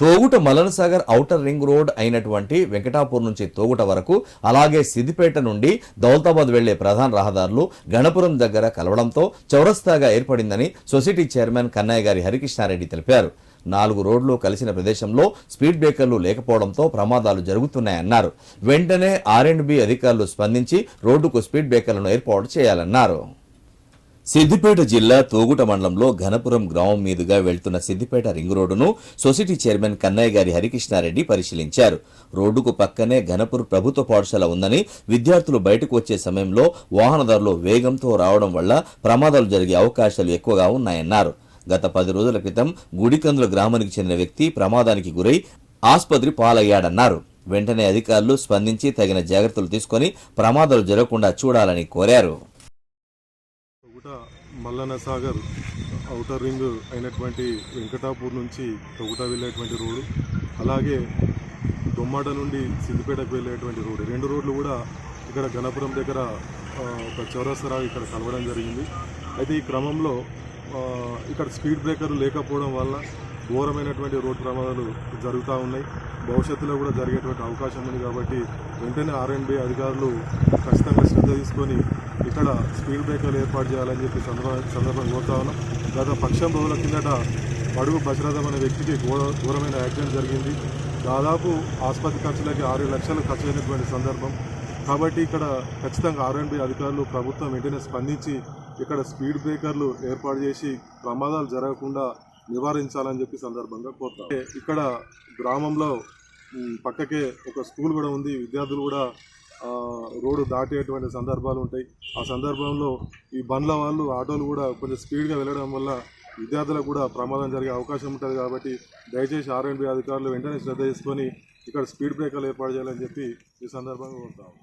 Toguta Mallannasagar outer ring road అయినటువంటి వెంకటాపూర్ నుంచి తోగుట వరకు అలాగే సిద్దిపేట నుండి దౌలతాబాద్ వెళ్ళే ప్రధాన రహదారులు గణపురం దగ్గర కలవడంతో చౌరస్తాగా ఏర్పడిందని సొసైటీ చైర్మన్ కన్నయ్య గారి హరికృష్ణారెడ్డి తెలిపారు. నాలుగు రోడ్లు కలిసిన ప్రదేశంలో స్పీడ్ బ్రేకర్లు లేకపోవడంతో ప్రమాదాలు జరుగుతున్నాయన్నారు. వెంటనే ఆర్ అండ్ బి అధికారులు స్పందించి రోడ్డుకు స్పీడ్ బ్రేకర్లను ఏర్పాటు చేయాలన్నారు. సిద్దిపేట జిల్లా తోగుట మండలంలో ఘనపురం గ్రామం మీదుగా వెళ్తున్న సిద్దిపేట రింగ్ రోడ్డును సొసైటీ చైర్మన్ కన్నయ్య గారి హరికృష్ణారెడ్డి పరిశీలించారు. రోడ్డుకు పక్కనే ఘనపూర్ ప్రభుత్వ పాఠశాల ఉందని విద్యార్థులు బయటకు వచ్చే సమయంలో వాహనదారులు వేగంతో రావడం వల్ల ప్రమాదాలు జరిగే అవకాశాలు ఎక్కువగా ఉన్నాయన్నారు. గత పది రోజుల క్రితం గుడికందుల గ్రామానికి చెందిన వ్యక్తి ప్రమాదానికి గురై ఆసుపత్రి పాలయ్యాడన్నారు. వెంటనే అధికారులు స్పందించి తగిన జాగ్రత్తలు తీసుకొని ప్రమాదాలు జరగకుండా చూడాలని కోరారు. తొగుట మల్లన్న సాగర్ ఔటర్ రింగ్ అయినటువంటి వెంకటాపూర్ నుంచి తొగుట వెళ్ళేటువంటి రోడ్డు అలాగే దొమ్మాట నుండి సిద్దిపేటకు వెళ్ళేటువంటి రోడ్డు. రెండు రోడ్లు కూడా ఇక్కడ గణపురం దగ్గర ఒక చౌరస్తరా ఇక్కడ కలవడం జరిగింది. అయితే ఈ క్రమంలో ఇక్కడ స్పీడ్ బ్రేకర్లు లేకపోవడం వల్ల ఘోరమైనటువంటి రోడ్డు ప్రమాదాలు జరుగుతూ ఉన్నాయి. భవిష్యత్తులో కూడా జరిగేటువంటి అవకాశం ఉంది కాబట్టి వెంటనే ఆర్ఎండ్బి అధికారులు ఖచ్చితంగా శ్రద్ధ తీసుకొని ఇక్కడ స్పీడ్ బ్రేకర్లు ఏర్పాటు చేయాలని చెప్పి సందర్భ సందర్భంగా కోరుతా ఉన్నాం. గత పక్షం రోజుల కిందట బడుగు బసరథం అనే వ్యక్తికి ఘోర ఘోరమైన యాక్సిడెంట్ జరిగింది. దాదాపు ఆసుపత్రి ఖర్చులకి ఆరు లక్షలు ఖర్చు అయినటువంటి సందర్భం. కాబట్టి ఇక్కడ ఖచ్చితంగా ఆర్ఎండ్బి అధికారులు ప్రభుత్వం వెంటనే స్పందించి ఇక్కడ స్పీడ్ బ్రేకర్లు ఏర్పాటు చేసి ప్రమాదాలు జరగకుండా నివారించాలని చెప్పి సందర్భంగా కోరుతాం ఇక్కడ గ్రామంలో పక్కకే ఒక స్కూల్ కూడా ఉంది. విద్యార్థులు కూడా రోడ్డు దాటేటువంటి సందర్భాలు ఉంటాయి. ఆ సందర్భంలో ఈ బండ్ల వాళ్ళు ఆటోలు కూడా కొంచెం స్పీడ్గా వెళ్ళడం వల్ల విద్యార్థులకు కూడా ప్రమాదం జరిగే అవకాశం ఉంటుంది కాబట్టి దయచేసి ఆర్ఎండ్బి అధికారులు వెంటనే శ్రద్ధ తీసుకొని ఇక్కడ స్పీడ్ బ్రేకర్లు ఏర్పాటు చేయాలని చెప్పి ఈ సందర్భంగా కోరుతాము